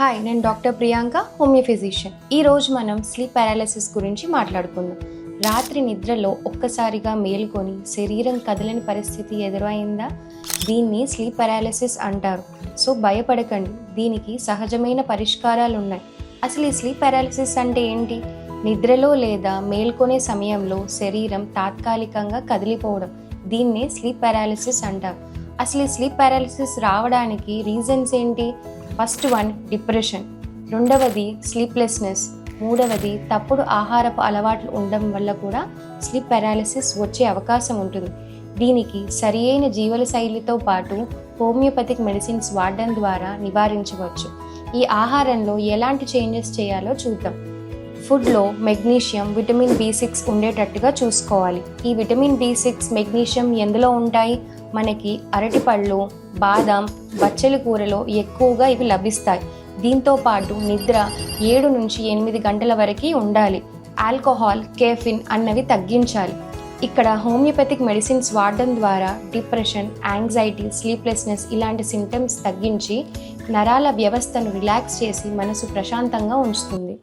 Hi నేను doctor Priyanka homeo physician ఈ రోజు మనం స్లీప్ పారాలసిస్ గురించి మాట్లాడుకుందాం. రాత్రి నిద్రలో ఒక్కసారిగా మేల్కొని శరీరం కదలని పరిస్థితి ఎదురైందా? దీన్ని స్లీప్ పారాలసిస్ అంటారు. సో భయపడకండి. దీనికి సహజమైన పరిష్కారాలు ఉన్నాయి అసలు ఈ స్లీప్ పారాలసిస్ అంటే ఏంటి? నిద్రలో లేదా మేల్కొనే సమయంలో శరీరం తాత్కాలికంగా కదిలిపోవడం. దీన్నే స్లీప్ పారాలసిస్ అంటారు. అసలు ఈ స్లీప్ పారాలిసిస్ రావడానికి రీజన్స్ ఏంటి? ఫస్ట్ వన్ డిప్రెషన్ రెండవది స్లీప్లెస్నెస్ మూడవది తప్పుడు ఆహారపు అలవాట్లు ఉండడం వల్ల కూడా స్లీప్ పారాలిసిస్ వచ్చే అవకాశం ఉంటుంది. దీనికి సరియైన జీవన శైలితో పాటు హోమియోపతిక్ మెడిసిన్స్ వాడడం ద్వారా నివారించవచ్చు. ఈ ఆహారంలో ఎలాంటి చేంజెస్ చేయాలో చూద్దాం. ఫుడ్లో మెగ్నీషియం విటమిన్ బి సిక్స్ ఉండేటట్టుగా చూసుకోవాలి. ఈ విటమిన్ బి సిక్స్ మెగ్నీషియం ఎందులో ఉంటాయి? మనకి అరటిపళ్ళు బాదం బచ్చలి కూరలో ఎక్కువగా ఇవి లభిస్తాయి. దీంతో పాటు నిద్ర ఏడు నుంచి ఎనిమిది గంటల వరకు ఉండాలి. ఆల్కహాల్ కేఫిన్ అన్నవి తగ్గించాలి. ఇక్కడ హోమియోపతిక్ మెడిసిన్స్ వాడడం ద్వారా డిప్రెషన్ యాంగ్జైటీ స్లీప్లెస్నెస్ ఇలాంటి సింటమ్స్ తగ్గించి నరాల వ్యవస్థను రిలాక్స్ చేసి మనసు ప్రశాంతంగా ఉంచుతుంది.